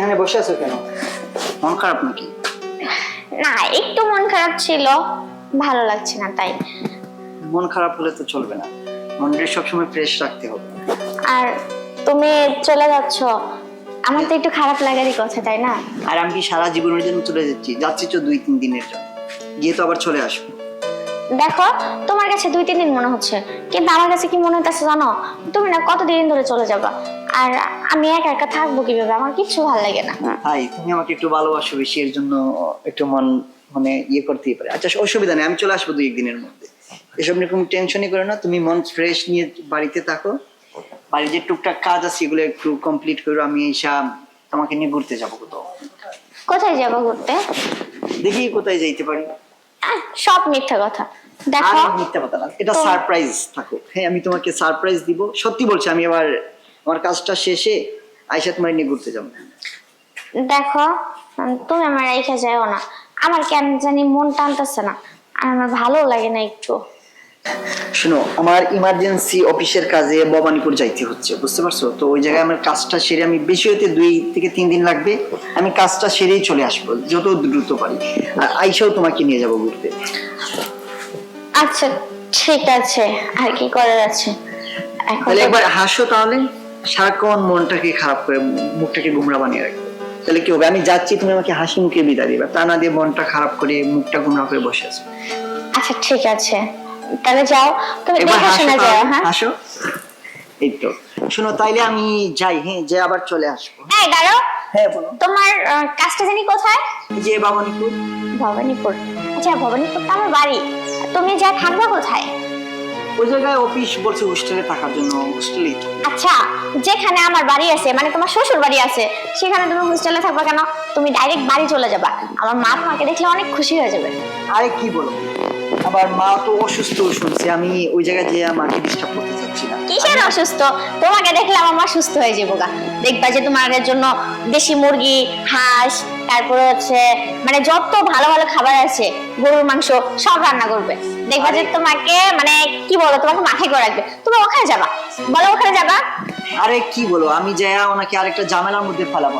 এখানে বসে আছো কেন? মন খারাপ নাকি? না একটু মন খারাপ ছিল। ভালো লাগছে না তাই। মন খারাপ হলে তো চলবে না। মনটা সবসময় ফ্রেশ রাখতে হবে। আর তুমি চলে যাচ্ছ। আমার তো একটু খারাপ লাগারই কথা তাই না? আর আমি কি সারা জীবনের জন্য চলে যাচ্ছি? যাচ্ছি তো দুই তিন দিনের জন্য। গিয়ে তো আবার চলে আসব। দেখো তোমার কাছে দুই তিন দিন মনে হচ্ছে। কিন্তু আমার কাছে কি মনে হচ্ছে জানো? তুমি না কতদিন ধরে চলে যাবা? আর আমি একা একা থাকব কীভাবে? আমার কিচ্ছু ভালো লাগে না। হাই তুমি আমাকে একটু ভালোবাসো বেশি এর জন্য একটু মন মানে ইয়ে করতেই পারে। আচ্ছা অসুবিধা নেই আমি চলে আসব দুই একদিনের মধ্যে। এসব নিয়ে কোনো টেনশনই করো না তুমি মন ফ্রেশ নিয়ে বাড়িতে থাকো। বাড়ির যে টুকটাক কাজ আছে এগুলো একটু কমপ্লিট করো আমি এইসা তোমাকে নিয়ে ঘুরতে যাব কোথাও। কোথায় যাব ঘুরতে? দেখি কোথায় যাইতে পারি। সব মিথ্যা কথা। দেখো। আর মিথ্যা কথা না এটা সারপ্রাইজ থাকো হ্যাঁ আমি তোমাকে সারপ্রাইজ দিব। সত্যি বলছি আমি আবার আমার কাজটা শেষে আইসা তোমার নিয়ে ঘুরতে যাব। দেখো তুমি আমার রেখে যাও না। আমার কেন জানি মন টানতেছে না। আর আমার ভালো লাগে না একটু। শোনো আমার ইমার্জেন্সি অফিসের কাজে ভবানীপুর যাইতে হচ্ছে বুঝতে পারছ? তো ওই জায়গায় আমার কাজটা সেরে আমি বেশি হইতে দুই থেকে তিন দিন লাগবে। আমি কাজটা সেরেই চলে আসব যত দ্রুত পারি। আর আইসাও তোমাকে নিয়ে যাব ঘুরতে। আচ্ছা ঠিক আছে। আর কি করার আছে? এখন তাহলে একবার হাসো তাহলে। সারাক্ষণ মনটাকে খারাপ করে মুখটাকে গুমরা বানিয়ে রাখবে তাহলে কি হবে? আমি যাচ্ছি তুমি আমাকে হাসি মুখে বিদায় দিবা। তা না দিয়ে মনটা খারাপ করে মুখটা গুমরা করে বসে আছো। আচ্ছা ঠিক আছে। তাহলে যাও। তুমি দেখে হাসো যাও হ্যাঁ? হাসো? এই তো। শোনো তাইলে আমি যাই হ্যাঁ যে আবার চলে আসব। এই দাঁড়াও। হ্যাঁ বলো। তোমার কাজটা জানি কোথায়? যে বাবানিপুর ভবানীপুর। আচ্ছা ভবানীপুর তো আমার বাড়ি। তুমি যা থাকবে কোথায়? ওই জায়গায় অফিস বলছে হোস্টেলে থাকার জন্য হোস্টেলেই আচ্ছা যেখানে আমার বাড়ি আছে মানে তোমার শ্বশুর বাড়ি আছে সেখানে তুমি হোস্টেলে থাকবে কেন? তুমি ডাইরেক্ট বাড়ি চলে যাবা। আমার মা তোমাকে দেখলে অনেক খুশি হয়ে যাবে। আরে কি বলো? আবার মা তো অসুস্থ শুনছি আমি ওই জায়গায় যে মাকে ডিস্টার্ব করতে চাচ্ছি না। কিসের অসুস্থ? তোমাকে দেখলে আমার মা সুস্থ হয়ে যাব গা। দেখবা যে তোমার জন্য দেশি মুরগি হাঁস তারপরে হচ্ছে মানে যত ভালো ভালো খাবার আছে গরুর মাংস সব রান্না করবে। দেখবা যে তোমাকে মানে কি বলো তোমাকে মাথায় করে রাখবে। তুমি ওখানে যাবা। বলো ওখানে যাবা। আরে কি বলো আমি যাই ওনাকে আরেকটা ঝামেলার মধ্যে ফেলাবো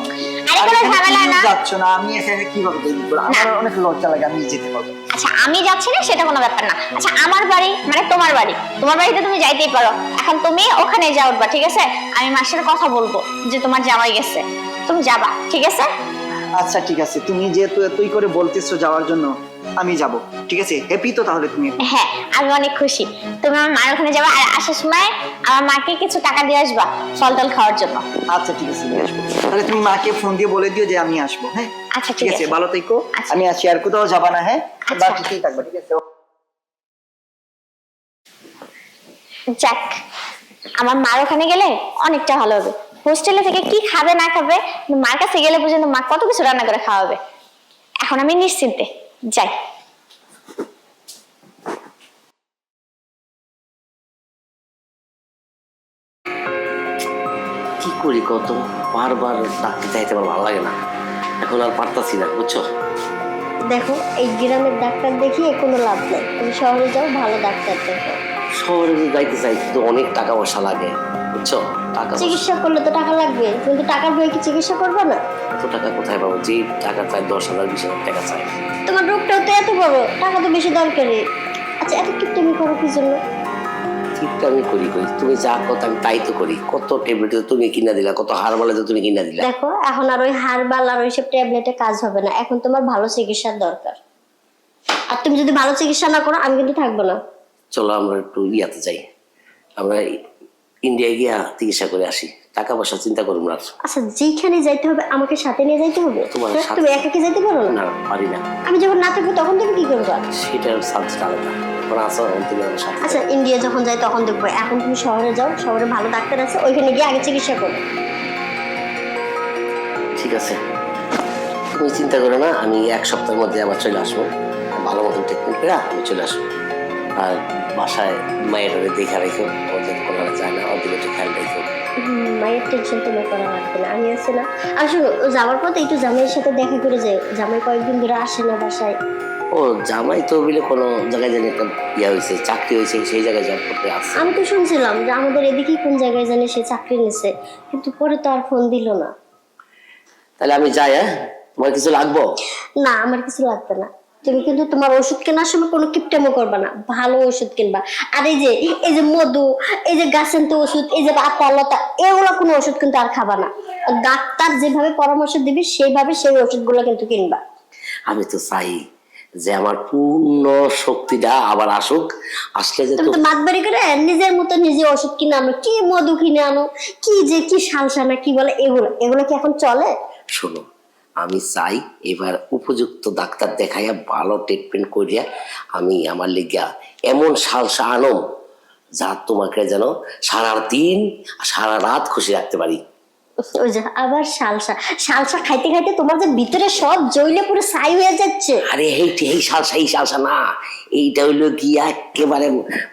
আরে কোনো ঝামেলা না। যাচ্ছ না আমি এখানে কীভাবে দেখব আমার অনেক লজ্জা লাগে আমি যেতে পারব আচ্ছা আমি যাচ্ছি না সেটা কোনো ব্যাপার না। আচ্ছা আমার বাড়ি মানে তোমার বাড়ি। তোমার বাড়িতে তুমি যাইতেই পারো। এখন তুমি ওখানে যা উঠবা ঠিক আছে? আমি মার সাথে কথা বলব যে তোমার জামাই গেছে। তুমি যাবা ঠিক আছে? আচ্ছা ঠিক আছে। তুমি যেহেতু এতই করে বলতেছো যাওয়ার জন্য আমি যাব। ঠিক আছে? হ্যাপি তো তাহলে তুমি? হ্যাঁ আমি অনেক খুশি। তুমি আমার মার ওখানে যাবা আর আসার সময় আমার মাকে কিছু টাকা দিয়ে আসবা ফল টল খাওয়ার জন্য। আচ্ছা ঠিক আছে নিয়ে আসব। তাহলে তুমি মাকে ফোন দিয়ে বলে দিও যে আমি আসব হ্যাঁ? আচ্ছা ঠিক আছে ভালো থেকো। আচ্ছা। আমি আছি আর কোথাও যাবা না হ্যাঁ? আচ্ছা। বাকিতেই থাকবা ঠিক আছে? যাক আমার মার ওখানে গেলে অনেকটা ভালো হবে। হোস্টেলে থেকে কি খাবে, না খাবে, মার কাছে গেলে পর্যন্ত মা কত কিছু রান্না করে খাওয়াবে? এখন আমি নিশ্চিন্তে যাই। কি করি কত বারবার ডাকতে চাইতে আমার ভালো লাগে না। এখন আর পারতাছি না, বুঝছ? দেখো এই গ্রামের ডাক্তার দেখিয়ে কোনো লাভ নেই। তুমি শহরে যাও ভালো ডাক্তার দেখো। শহরে তো যাইতে চাই কিন্তু অনেক টাকা পয়সা লাগে বুঝছ? টাকা চিকিৎসা করলে তো টাকা লাগবে। কিন্তু টাকার ভয়ে কি চিকিৎসা করবে না? তো টাকা কোথায় পাবো? যে টাকা চাই দশ হাজার বিশ হাজার টাকা চাই তোমার রোগটাও তো এত বড় টাকা তো বেশি দরকারি আচ্ছা এত কি তুমি করো কি জন্য? ঠিকটা আমি করি করি তুমি যা কথা আমি তাই তো করি। কত ট্যাবলেট তুমি কিনা দিলা কত হার তো তুমি কিনা দিলা। দেখো এখন আর ওই হারবাল আর ওইসব ট্যাবলেটে কাজ হবে না। এখন তোমার ভালো চিকিৎসার দরকার। আর তুমি যদি ভালো চিকিৎসা না করো আমি কিন্তু থাকব না। চলো আমরা একটু ইয়াতে যাই। আমরা ইন্ডিয়ায় গিয়া চিকিৎসা করে আসি। টাকা পয়সা চিন্তা করুন না আচ্ছা যেখানে যাইতে হবে আমাকে সাথে নিয়ে যাইতে হবে? হ্যাঁ, তুমি একা কি যাইতে পারো না? পারি না। আমি যখন না থাকব তখন তুমি কি করবা? সেটার সাবজেক্ট আলাদা। আসো এখন তুমি আমার সাথে। আচ্ছা ইন্ডিয়া যখন যাই তখন দেখব। এখন তুমি শহরে যাও শহরে ভালো ডাক্তার আছে ওইখানে গিয়ে আগে চিকিৎসা করো। ঠিক আছে। তুমি চিন্তা করো না আমি এক সপ্তাহের মধ্যে আবার চলে আসব। ভালো মতন ট্রিটমেন্ট করে আমি চলে আসব। আর বাসায় মায়ের দেখা রেখো ওদের কোনো যায় না ওদের একটু খেয়াল রেখো। মায়ের টেনশন তোমার করা লাগবে না আমি আছি না। ও যাওয়ার পথে একটু জামাইয়ের সাথে দেখা করে যাই। জামাই কয়েকদিন ধরে আসে না বাসায়। ও জামাই তো বলে কোনো জায়গায় জানি একটা ইয়া হয়েছে চাকরি হয়েছে সেই জায়গায় জব করতে আসছে। আমি তো শুনছিলাম যে আমাদের এদিকেই কোন জায়গায় জানি সে চাকরি নিছে কিন্তু পরে তো আর ফোন দিল না। তাহলে আমি যাই হ্যাঁ? তোমার কিছু লাগবো? না আমার কিছু লাগবে না। তুমি কিন্তু তোমার ওষুধ কেনার সময় কোনো কিপটেমো করবে না ভালো ওষুধ কিনবা। আর এই যে এই যে মধু এই যে গাছেন্তি ওষুধ এই যে লতা এগুলো কোনো ওষুধ কিন্তু আর খাবা না। ডাক্তার যেভাবে পরামর্শ দিবি সেইভাবে সেই ওষুধগুলো কিন্তু কিনবা। আমি তো চাই যে আমার পূর্ণ শক্তিটা আবার আসুক আসলে যে তুমি তো মাতবাড়ি করে নিজের মতো নিজে ওষুধ কিনে আনো কি মধু কিনে আনো কি যে কি সালসানা কি বলে এগুলো এগুলো কি এখন চলে? শোনো আমি চাই এবার উপযুক্ত ডাক্তার দেখাইয়া ভালো ট্রিটমেন্ট করিয়া আমি আমার লিগা এমন সালসা আনো যা তোমাকে যেন সারা দিন আর সারা রাত খুশি রাখতে পারি। ওই যে আবার সালসা। সালসা খাইতে খাইতে তোমার যে ভিতরে সব জইলে পুরো ছাই হয়ে যাচ্ছে। আরে এই এই সালসা এই সালসা না এইটা হইল কি একেবারে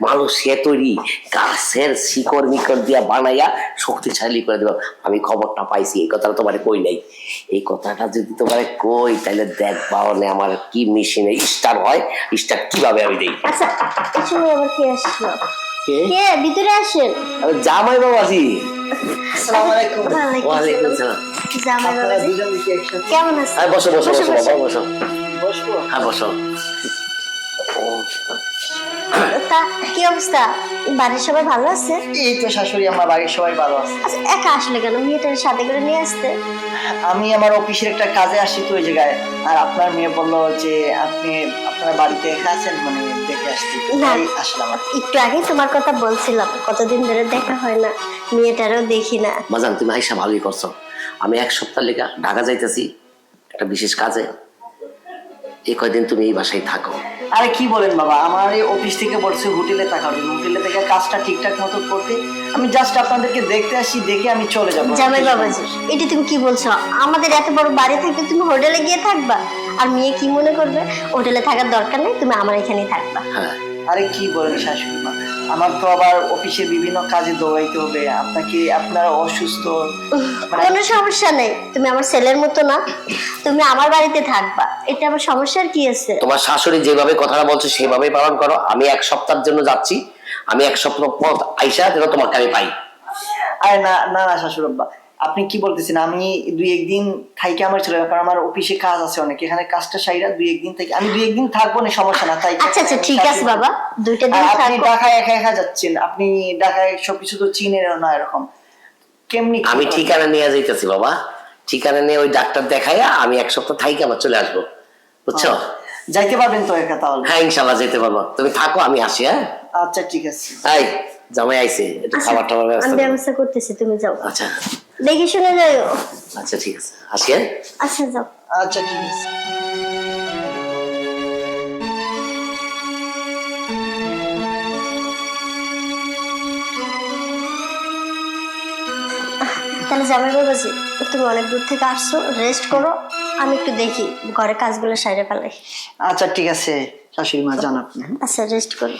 মানুষে তৈরি। গাছের শিকড় মিকড় দিয়া বানাইয়া শক্তিশালী করে দেব। আমি খবরটা পাইছি এই কথাটা তোমার কই নাই? এই কথাটা যদি তোমার কই তাহলে দেখবা মানে আমার কি মেশিনে স্টার হয় স্টার কীভাবে আমি দেই আচ্ছা এই আবার কে আসলো? কে? ভিতরে আসেন। জামাই বাবাজি। আসসালামু আলাইকুম ওয়ালাইকুম ওয়ালাইকুম আসসালাম। আসসালাম জামাই আপনারা দুজন দেখি একসাথে কেমন আছেন হ্যাঁ বসো বসো বসো বাবা বসো বসবো হ্যাঁ বসো তা কি অবস্থা? বাড়ির সবাই ভালো আছে? এই তো শাশুড়ি আমার বাড়ির সবাই ভালো আছে। আচ্ছা একা আসলে কেন? মেয়েটার সাথে করে নিয়ে আসতে। আমি আমার অফিসের একটা কাজে আসছি তো ওই জায়গায়। আর আপনার মেয়ে বলল যে আপনি আপনার বাড়িতে একা আছেন? মানে আসছি। তাই আসলাম একটু আগে তোমার কথা বলছিলাম। কতদিন ধরে দেখা হয় না, মেয়েটারও দেখি না। মাজান, তুমি আইসা ভালোই করছ। আমি এক সপ্তাহ লেখা ঢাকা যাইতেছি, একটা বিশেষ কাজে। এই কয়দিন তুমি এই বাসায় থাকো। আরে কি বলেন বাবা আমার এই অফিস থেকে বলছে হোটেলে থাকার জন্য হোটেলে থেকে কাজটা ঠিকঠাক মতো করতে। আমি জাস্ট আপনাদেরকে দেখতে আসি দেখে আমি চলে যাব। জামাই বাবাজি এটা তুমি কি বলছো? আমাদের এত বড় বাড়ি থাকতে তুমি হোটেলে গিয়ে থাকবা? আর মেয়ে কি মনে করবে? হোটেলে থাকার দরকার নেই তুমি আমার এখানেই থাকবা। হ্যাঁ। আরে কি বলেন শাশুড়ি? আমার তো আবার অফিসে বিভিন্ন কাজে দৌড়াইতে হবে। আপনাকে আপনারা অসুস্থ। কোনো সমস্যা নেই। তুমি আমার ছেলের মতো না। তুমি আমার বাড়িতে থাকবা। এটা আমার সমস্যার কি আছে? তোমার শাশুড়ি যেভাবে কথাটা বলছে সেভাবে পালন করো। আমি এক সপ্তাহের জন্য যাচ্ছি। আমি এক সপ্তাহ পর আইসা যেন তোমার আমি পাই। আরে না না না শাশুড়ব্বা। আপনি কি বলতেছেন? আমি দুই একদিন থাইকে আমার চলে যাব কারণ আমার অফিসে কাজ আছে অনেক। এখানে কাজটা সাইরা দুই একদিন থেকে আমি দুই একদিন থাকব না সমস্যা না তাই আচ্ছা আচ্ছা ঠিক আছে বাবা। দুইটা দিন আপনি থাকো। ঢাকায় একা একা যাচ্ছেন। আপনি ঢাকায় সবকিছু তো চিনেন না এরকম। কেমনি আমি ঠিকানা নিয়ে যাইতেছি বাবা। ঠিকানা নিয়ে ওই ডাক্তার দেখাইয়া আমি এক সপ্তাহ থাইকে আবার চলে আসব। বুঝছ? যাইতে পারবেন তো একা তাহলে? হ্যাঁ ইনশাল্লাহ যেতে পারব। তুমি থাকো আমি আসি হ্যাঁ? আচ্ছা ঠিক আছে। এই জামাই আইছে একটু আচ্ছা, খাবার টাবার ব্যবস্থা আমি করো। ব্যবস্থা করতেছি তুমি যাও। আচ্ছা। দেখে শুনে যাও আচ্ছা ঠিক আছে। হ্যাঁ আচ্ছা যাও। আচ্ছা ঠিক আছে। তাহলে জামাই বাবাজি তুমি অনেক দূর থেকে আসছো রেস্ট করো আমি একটু দেখি ঘরে কাজগুলো সাইডে ফেলাই। আচ্ছা ঠিক আছে। শাশুড়ি মা জান আপনি হ্যাঁ? আচ্ছা রেস্ট করো।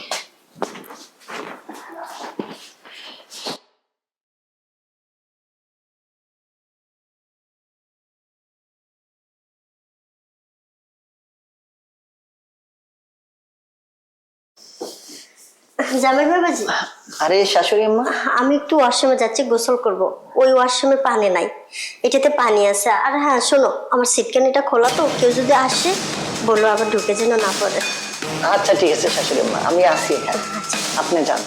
জামাই বাবাজি আরে শাশুড়ি মা। আমি একটু ওয়াশরুমে যাচ্ছি গোসল করব। ওই ওয়াশরুমে পানি নাই। এটাতে পানি আছে। আর হ্যাঁ শোনো আমার সিটকানিটা খোলা তো কেউ যদি আসে বলো আবার ঢুকে যেন না পড়ে। আচ্ছা ঠিক আছে শাশুড়ি মা আমি আসি এখানে। আপনি যান।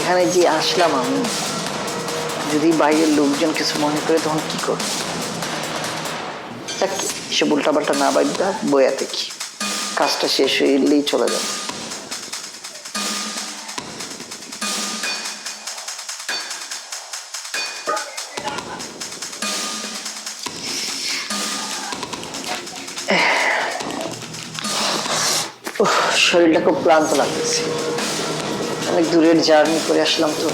এখানে যে আসলাম আমি যদি বাইরের লোকজন কিছু মনে করে তখন কি করব? যাক, এসব উল্টাপাল্টা না বাইর বইয়াতে কি কাজটা শেষ হয়ে এলেই চলে যাবে। শরীরটা খুব ক্লান্ত লাগতেছে। অনেক দূরের জার্নি করে আসলাম তো।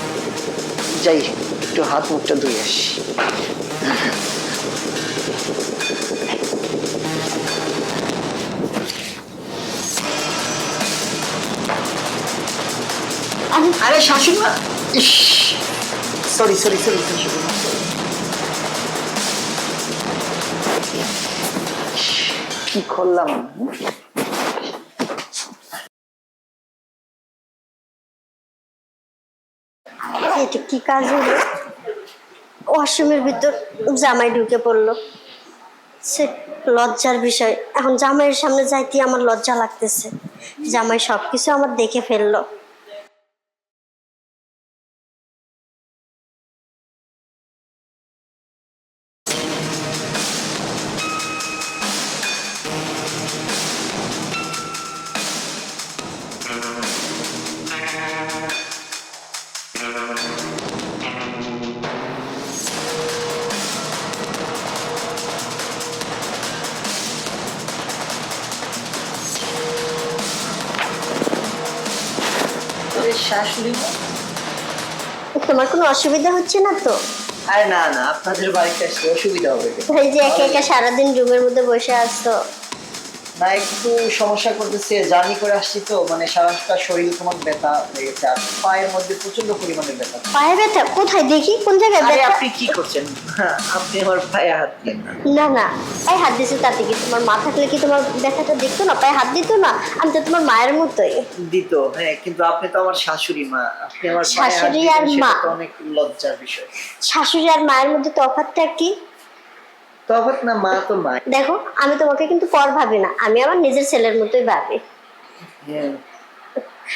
যাই, একটু হাত মুখটা ধুয়ে আসি। আরে শাশুড়ি মা! ইস! সরি সরি সরি কি করলাম? এটা কি কাজ হলো? ওয়াশরুমের ভিতর জামাই ঢুকে পড়ল। সে লজ্জার বিষয়। এখন জামাইয়ের সামনে যাইতে আমার লজ্জা লাগতেছে। জামাই সব কিছু আমার দেখে ফেলল। শাশুড়ি তোমার কোনো অসুবিধা হচ্ছে না তো? আরে না না আপনাদের বাড়িতে আসলে অসুবিধা হবে? এই যে একা একা সারাদিন রুমের মধ্যে বসে আসছো না একটু সমস্যা করতেছে জার্নি করে আসছি তো মানে সারাটা শরীর তোমার ব্যথা লেগেছে আর পায়ের মধ্যে প্রচণ্ড পরিমাণে ব্যথা। পায়ে ব্যথা? কোথায়? দেখি কোন জায়গায় ব্যথা? আপনি কি করছেন? হ্যাঁ, আপনি আমার পায়ে হাত দিলেন না না না পায়ে হাত দিছে তাতে কি? তোমার মা থাকলে কি তোমার ব্যথাটা দেখতো না? পায়ে হাত দিত না? আমি তো তোমার মায়ের মতোই। দিত হ্যাঁ কিন্তু আপনি তো আমার শাশুড়ি মা। আপনি আমার শাশুড়ি আর মা। অনেক লজ্জার বিষয়। শাশুড়ি আর মায়ের মধ্যে তফাৎটা কি? তফাৎ না মা তো মা দেখো আমি তোমাকে কিন্তু পর ভাবি না। আমি আমার নিজের ছেলের মতোই ভাবি। হ্যাঁ।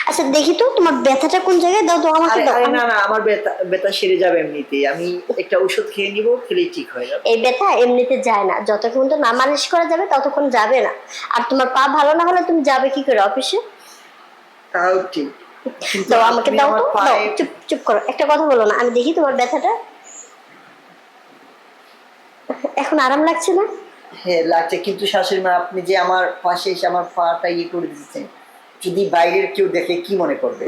আচ্ছা দেখি তো তোমার ব্যথাটা কোন জায়গায়? দাও তো আমাকে দাও। না না আমার ব্যথা ব্যথা সেরে যাবে এমনিতেই। আমি একটা ওষুধ খেয়ে নিব খেলেই ঠিক হয়ে যাবে। এই ব্যথা এমনিতে যায় না। যতক্ষণ তো না মালিশ করা যাবে ততক্ষণ যাবে না। আর তোমার পা ভালো না হলে তুমি যাবে কি করে অফিসে? তাও ঠিক। দাও আমাকে দাও তো। চুপ চুপ করো। একটা কথা বলো না। আমি দেখি তোমার ব্যথাটা এখন আরাম লাগছে না? হ্যাঁ লাগছে। কিন্তু শাশুড়ি মা আপনি যে আমার পাশে এসে আমার পাটা ইয়ে করে দিচ্ছেন যদি বাইরের কেউ দেখে কি মনে করবে?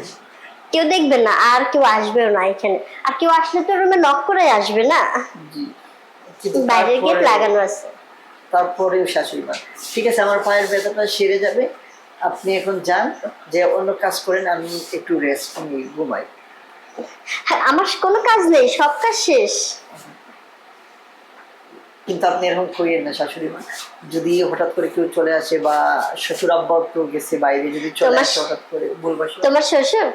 কেউ দেখবে না আর কেউ আসবেও না এখানে। আর কেউ আসলে তো রুমে নক করে আসবে না? বাইরের গেট লাগানো আছে। তারপরেও শাশুড়ি মা। ঠিক আছে আমার পায়ের ব্যথাটা সেরে যাবে। আপনি এখন যান যে অন্য কাজ করেন আমি একটু রেস্ট নিই ঘুমাই। হ্যাঁ, আমার কোনো কাজ নেই সব কাজ শেষ। কিন্তু আপনি এরকম করিয়েন না শাশুড়ি মা। যদি হঠাৎ করে কেউ চলে আসে বা শ্বশুর আব্বা তো গেছে বাইরে যদি চলে আসে হঠাৎ করে বলবা তোমার শ্বশুর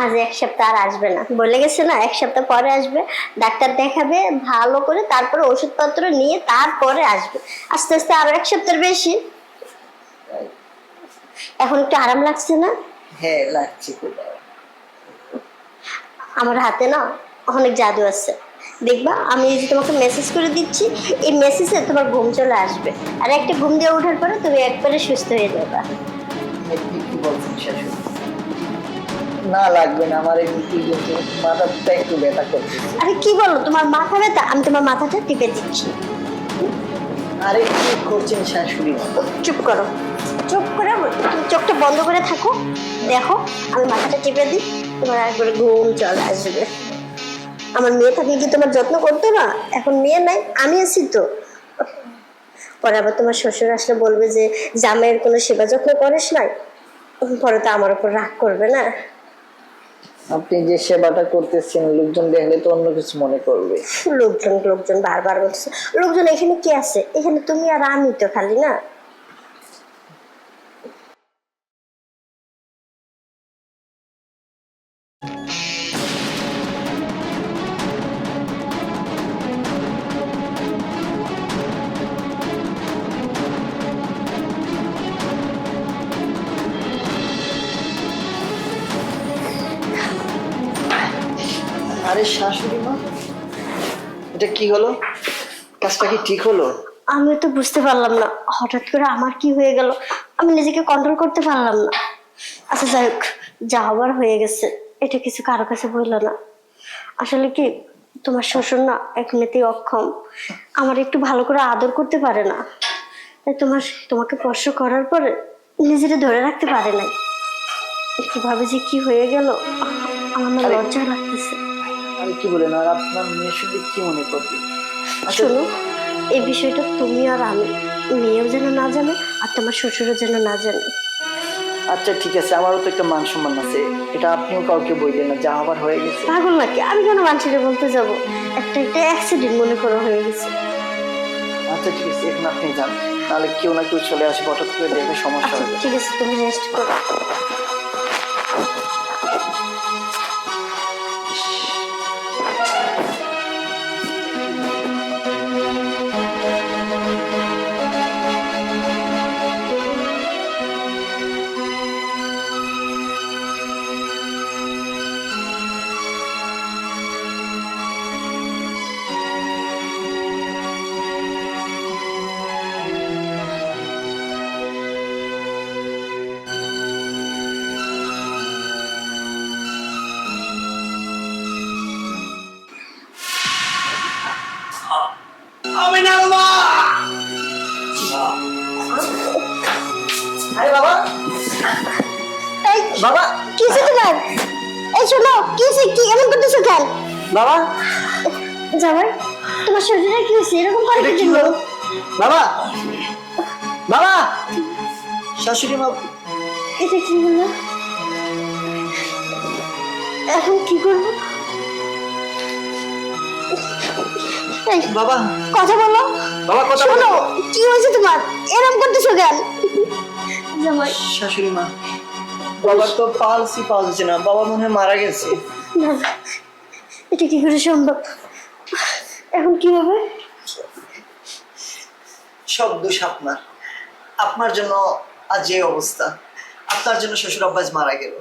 আজ এক সপ্তাহ আর আসবে না। বলে গেছে না এক সপ্তাহ পরে আসবে ডাক্তার দেখাবে ভালো করে তারপরে ওষুধপত্র নিয়ে তারপরে আসবে। আস্তে আস্তে আরও এক সপ্তাহ বেশি। এখন একটু আরাম লাগছে না? হ্যাঁ লাগছে আমার হাতে না অনেক জাদু আছে। দেখবা আমি এই যে তোমাকে মেসেজ করে দিচ্ছি এই মেসেজে তোমার ঘুম চলে আসবে। আর একটা ঘুম দিয়ে ওঠার পরে তুমি একবারে সুস্থ হয়ে যাবে। কি না লাগবে না আমার মাথাটা একটু ব্যথা করছে। আরে কি বলো তোমার মাথা ব্যথা? আমি তোমার মাথাটা টিপে দিচ্ছি। আরে কি করছেন শাশুড়ি? চুপ করো। চুপ করে তুমি চোখটা বন্ধ করে থাকো। দেখো আমি মাথাটা টিপে দিই তোমার একবারে ঘুম চলে আসবে। আমার মেয়ে থাকলে কি তোমার যত্ন করতো না? এখন মেয়ে নাই আমি আছি তো। পরে আবার তোমার শ্বশুর আসলে বলবে যে জামাইয়ের কোনো সেবা যত্ন করিস নাই? পরে তো আমার উপর রাগ করবে না। আপনি যে সেবাটা করতেছেন লোকজন দেখলে তো অন্য কিছু মনে করবে। লোকজন লোকজন বারবার বলছে লোকজন এখানে কি আছে? এখানে তুমি আর আমি তো খালি না। কি হলো? কাজটা কি ঠিক হলো? আমি তো বুঝতে পারলাম না। হঠাৎ করে আমার কি হয়ে গেল? আমি নিজেকে কন্ট্রোল করতে পারলাম না। আচ্ছা যাই হোক যা হবার হয়ে গেছে। এটা কিছু কারও কাছে বলল না। আসলে কি তোমার শ্বশুর না এমনিতেই অক্ষম। আমার একটু ভালো করে আদর করতে পারে না। তাই তোমার তোমাকে স্পর্শ করার পরে নিজেরা ধরে রাখতে পারে নাই। কীভাবে যে কি হয়ে গেল আমার লজ্জা আমি কি বলেন আর আপনার মেয়ের সঙ্গে কি মনে করবে? শোনো এই বিষয়টা তুমি আর আমি মেয়েও যেন না জানে আর তোমার শ্বশুরও যেন না জানে। আচ্ছা ঠিক আছে আমারও তো একটা মান সম্মান আছে। এটা আপনিও কাউকে বললেন না যা হবার হয়ে গেছে। পাগল নাকি? আমি কেন মানুষের বলতে যাব? একটা একটা অ্যাক্সিডেন্ট মনে করো হয়ে গেছে। আচ্ছা ঠিক আছে এখন আপনি যান। তাহলে কেউ না কেউ চলে আসবে হঠাৎ করে দেখে সমস্যা আচ্ছা হবে। ঠিক আছে তুমি রেস্ট করো। না আরে বাবা। এই বাবা। কিসে তোমার? এই শোনো কিসে কি এমন করতেছো কেন? বাবা। জামাই তোমার শরীরে কি হয়েছে? এরকম করে কি কি হলো? বাবা। বাবা। শাশুড়ি মা এটা কি হলো? এখন কি করব? বাবা। কথা বলো। বাবা কথা বলো। কি হয়েছে তোমার? এরকম করতেছো কেন? শাশুড়ি মা বাবার তো পাওয়া যাচ্ছে না বাবা মনে হয় মারা গেছে। না এটা কি করে সম্ভব? এখন কি হবে? সব দোষ আপনার। আপনার জন্য আজ যে অবস্থা আপনার জন্য শ্বশুর আব্বাস মারা গেল।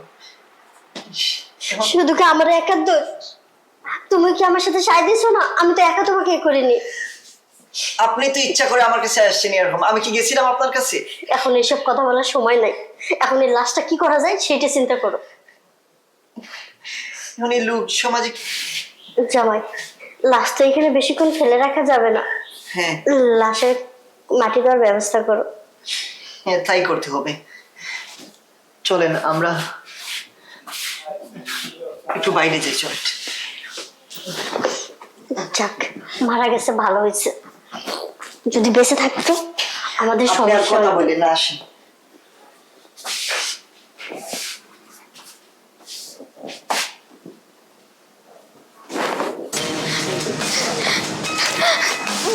শুধু কি আমার একার দোষ? তুমি কি আমার সাথে সায় দিছো না? আমি তো একা তোমাকে এ করিনি। আপনি তো ইচ্ছা করে আমার কাছে আসছেন এরকম। আমি কি গেছিলাম আপনার কাছে? এখন এসব কথা বলার সময় নাই। এখন এই লাশটা কি করা যায় সেটা চিন্তা করো। এখন এই লোক সমাজে জামাই লাশ তো এখানে বেশিক্ষণ ফেলে রাখা যাবে না। হ্যাঁ। লাশের মাটি দেওয়ার ব্যবস্থা করো। হ্যাঁ তাই করতে হবে। চলেন আমরা একটু বাইরে যাই চল যাক মারা গেছে ভালো হয়েছে। যদি বেঁচে থাকতো আমাদের সমস্যা কথা হতো। বলে না আসেন।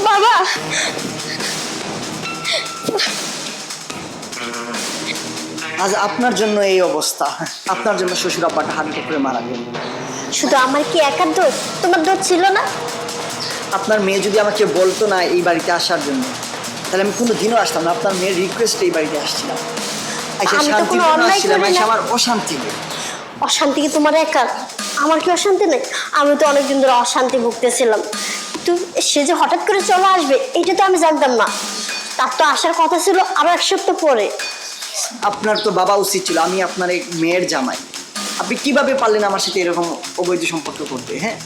বাবা! আজ আপনার জন্য এই অবস্থা। আপনার জন্য শ্বশুর আব্বাটা হাঁটু করে মারা গেল। শুধু আমার কি একার দোষ? তোমার দোষ ছিল না? আপনার মেয়ে যদি আমাকে বলতো না এই বাড়িতে আসার জন্য তাহলে আমি কোনো দিনও আসতাম না। আপনার মেয়ের রিকোয়েস্টে এই বাড়িতে আসছিলাম। আমার অশান্তি নেই অশান্তি কি তোমার একার আমার কি অশান্তি নেই? আমি তো অনেকদিন ধরে অশান্তি ভুগতেছিলাম। তো সে যে হঠাৎ করে চলে আসবে এটা তো আমি জানতাম না। তার তো আসার কথা ছিল আরও এক সপ্তাহ পরে। আপনার তো বাবা উচিত ছিল আমি আপনার এই মেয়ের জামাই। আপনি কীভাবে পারলেন আমার সাথে এরকম অবৈধ সম্পর্ক করতে হ্যাঁ?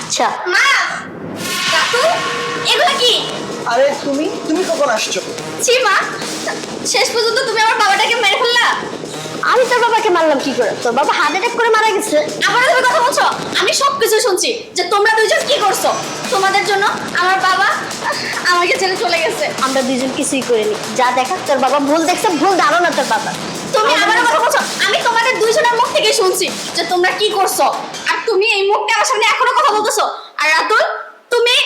আচ্ছা। আরে তুমি তুমি কখন আসছো? ছি মা শেষ পর্যন্ত তুমি আমার বাবাটাকে মেরে ফেললা। আমি তোর বাবাকে মারলাম কি করে? তোর বাবা হার্ট অ্যাটাক করে মারা গেছে। আবারও তুমি কথা বলছো? আমি সব কিছু শুনছি যে তোমরা দুইজন কি করছ? তোমাদের জন্য আমার বাবা আমাকে ছেড়ে চলে গেছে। আমরা দুজন কিছুই করিনি। যা দেখা তোর বাবা ভুল দেখছে ভুল ধারণা তোর বাবা। তুমি আবারও কথা বলছো? আমি তোমাদের দুইজনের মুখ থেকে শুনছি যে তোমরা কি করছ? আর তুমি এই মুখটা আমার সামনে এখনও কথা বলতেছো। আর রাতুল তুমি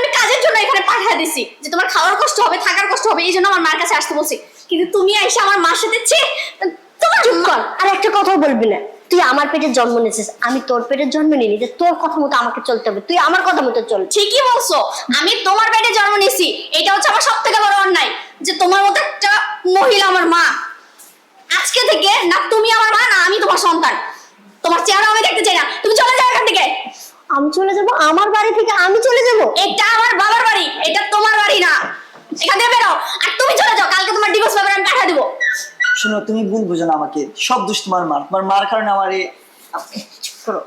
আমি কাজের জন্য এখানে পাঠিয়ে দিছি যে তোমার খাওয়ার কষ্ট হবে থাকার কষ্ট হবে এই জন্য আমার মার কাছে আসতে বলছি। কিন্তু তুমি এসে আমার মার সাথে তোমার চুপ কর আর একটা কথাও বলবি না। তুই আমার পেটে জন্ম নিয়েছিস আমি তোর পেটে জন্ম নিইনি যে তোর কথা মতো আমাকে চলতে হবে তুই আমার কথা মতো চল। ঠিকই বলছো আমি তোমার পেটে জন্ম নিয়েছি এটা হচ্ছে আমার সব থেকে বড় অন্যায় যে তোমার মতো একটা মহিলা আমার মা। আজকে থেকে না তুমি আমার মা না আমি তোমার সন্তান। তোমার চেহারা আমি দেখতে চাই না। তুমি চলে যাও এখান থেকে। আমি চলে যাব আমার বাড়ি থেকে আমি চলে যাব? এটা আমার বাবার বাড়ি এটা তোমার বাড়ি না। এখান থেকে বেরো আর তুমি চলে যাও কালকে তোমার ডিভোর্স পেপার আমি পাঠিয়ে দেবো। শোনো তুমি ভুল বুঝো না আমাকে। সব দোষ তোমার মার। তোমার মার কারণে আমার এই চুপ করো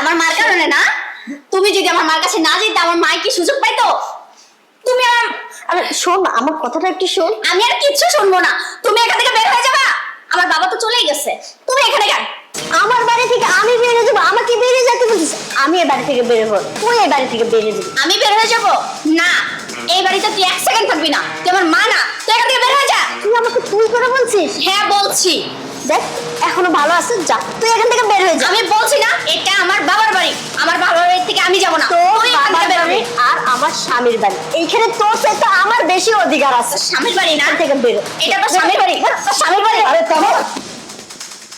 আমার মার কারণে না? তুমি যদি আমার মার কাছে না যেতে আমার মাই কি সুযোগ পাইতো? তুমি আমার আরে শোন আমার কথাটা একটু শোন। আমি আর কিচ্ছু শুনব না। তুমি এখান থেকে বের হয়ে যাবা। আমার বাবা তো চলেই গেছে। তুমি এখানে কেন? আমার বাড়ি থেকে আমি বেরিয়ে যাব? আমাকে বেরিয়ে যেতে বলছিস? আমি এই বাড়ি থেকে বেরোবো তুই এই বাড়ি থেকে বেরিয়ে যাবি। আমি বের হয়ে যাব? না। এই বাড়িতে তুই এক সেকেন্ড থাকবি না। তুই আমার মা না। তুই এখান থেকে বের হয়ে যা। তুই আমাকে তুই করে বলছিস? হ্যাঁ বলছি। দেখ এখনও ভালো আছে যা। তুই এখান থেকে বের হয়ে যা। আমি বলছি না এটা আমার বাবার বাড়ি। আমার বাবার বাড়ি থেকে আমি যাব না। তোর তুই এখান বাবার থেকে বের বাড়ি আর আমার স্বামীর বাড়ি। এইখানে তোর চাইতে আমার বেশি অধিকার আছে। স্বামীর বাড়ি না? থেকে বেরো এটা তো স্বামীর বাড়ি। স্বামীর বাড়ি? আরে তাহলে